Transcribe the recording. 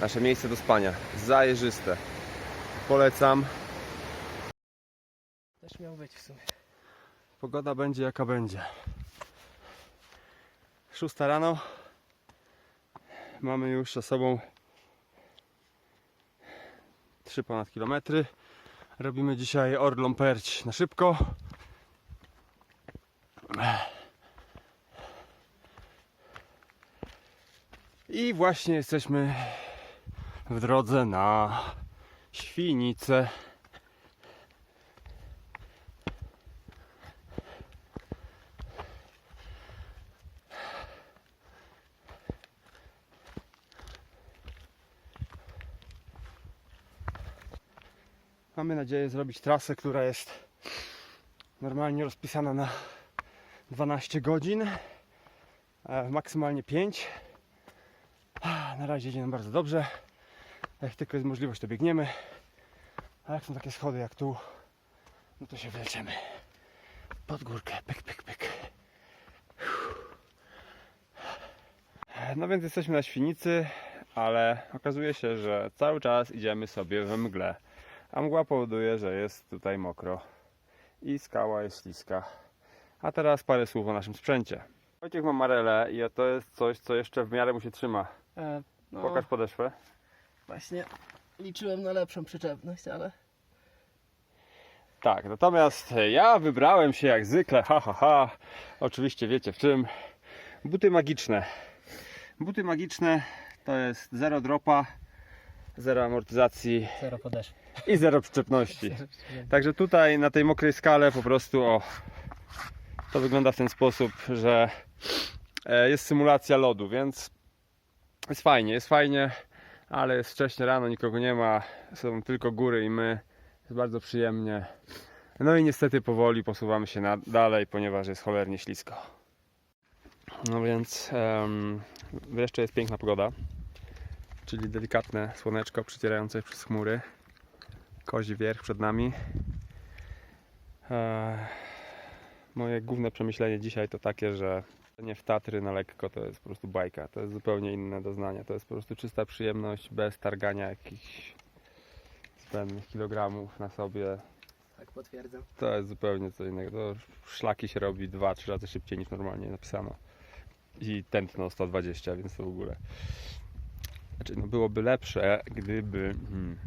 nasze miejsce do spania. Zajeżyste. Polecam. Też miał być w sumie. Pogoda będzie jaka będzie. Szósta rano. Mamy już za sobą 3 ponad kilometry. Robimy dzisiaj Orlą Perć na szybko. I właśnie jesteśmy w drodze na Świnicę. Mamy nadzieję zrobić trasę, która jest normalnie rozpisana na 12 godzin, maksymalnie 5. Na razie idzie nam bardzo dobrze. Jak tylko jest możliwość, to biegniemy. A jak są takie schody jak tu, no to się wleczymy pod górkę. Pyk, pyk, pyk. No więc jesteśmy na Świnicy, ale okazuje się, że cały czas idziemy sobie we mgle. A mgła powoduje, że jest tutaj mokro i skała jest śliska. A teraz parę słów o naszym sprzęcie. Wojciech ma marele i to jest coś, co jeszcze w miarę mu się trzyma. E, no, Pokaż podeszwę. Właśnie liczyłem na lepszą przyczepność, ale Tak, natomiast ja wybrałem się jak zwykle, ha ha ha, oczywiście wiecie w czym, buty magiczne. Buty magiczne to jest zero dropa, zero amortyzacji zero i zero przyczepności. Także tutaj na tej mokrej skale po prostu o, to wygląda w ten sposób, że e, jest symulacja lodu, więc jest fajnie, jest fajnie, ale jest wcześnie rano, nikogo nie ma, są tylko góry i my, jest bardzo przyjemnie. No i niestety powoli posuwamy się na, dalej, ponieważ jest cholernie ślisko. No więc em, wreszcie jest piękna pogoda, czyli delikatne słoneczko przycierające przez chmury kozi wierch przed nami. Eee, moje główne przemyślenie dzisiaj to takie, że nie w Tatry na lekko to jest po prostu bajka. To jest zupełnie inne doznanie. To jest po prostu czysta przyjemność bez targania jakichś zbędnych kilogramów na sobie. Tak potwierdzam. To jest zupełnie co innego. To szlaki się robi 2-3 razy szybciej niż normalnie napisano. I tętno 120, więc to w ogóle. Znaczy, no byłoby lepsze, gdyby. Hmm,